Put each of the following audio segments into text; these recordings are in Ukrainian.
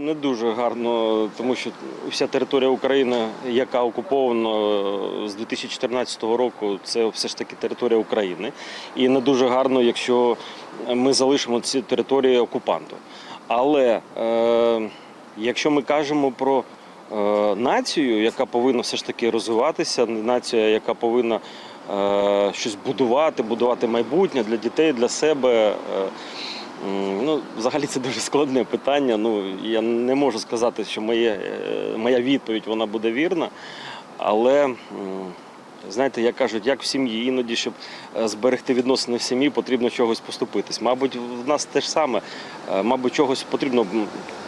Не дуже гарно, тому що вся територія України, яка окупована е, з 2014 року, це все ж таки територія України. І не дуже гарно, якщо ми залишимо ці території окупанту. Але е, якщо ми кажемо про е, націю, яка повинна все ж таки розвиватися, нація, яка повинна е, щось будувати, будувати майбутнє для дітей, для себе. е, Ну, взагалі це дуже складне питання. Ну, я не можу сказати, що моє, е, моя відповідь вона буде вірна. Але знаєте, як кажуть, як в сім'ї, іноді, щоб е, зберегти відносини в сім'ї, потрібно чогось поступитись. Мабуть, в нас те ж саме, Е, мабуть, чогось потрібно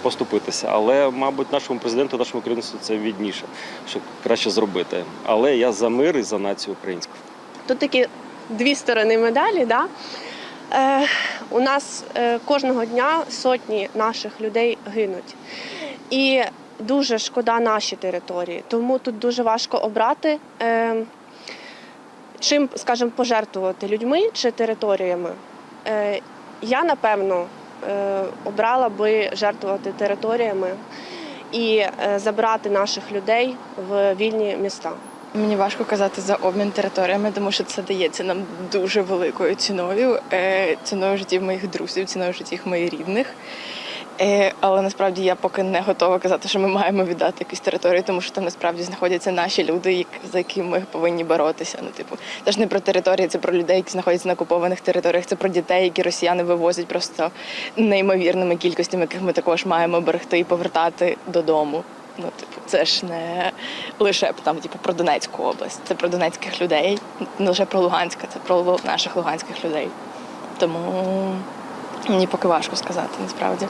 поступитися. Але, мабуть, нашому президенту, нашому керівництву це відніше, що краще зробити. Але я за мир і за націю українську. Тут такі дві сторони медалі. Да? Е, у нас е, кожного дня сотні наших людей гинуть. І дуже шкода наші території. Тому тут дуже важко обрати, е, чим, скажімо, пожертвувати людьми чи територіями. Я, напевно, обрала би жертвувати територіями і забрати наших людей в вільні міста. Мені важко казати за обмін територіями, тому що це дається нам дуже великою ціною, е, ціною життів моїх друзів, ціною життів моїх рідних. Е, Але насправді я поки не готова казати, що ми маємо віддати якісь території, тому що там насправді знаходяться наші люди, за які ми повинні боротися. Ну, типу, це ж не про території, це про людей, які знаходяться на окупованих територіях, це про дітей, які росіяни вивозять просто неймовірними кількостями, яких ми також маємо берегти і повертати додому. Ну, типу, це ж не лише там, типу, про Донецьку область, це про донецьких людей, не лише про Луганська, це про наших луганських людей. Тому мені поки важко сказати насправді.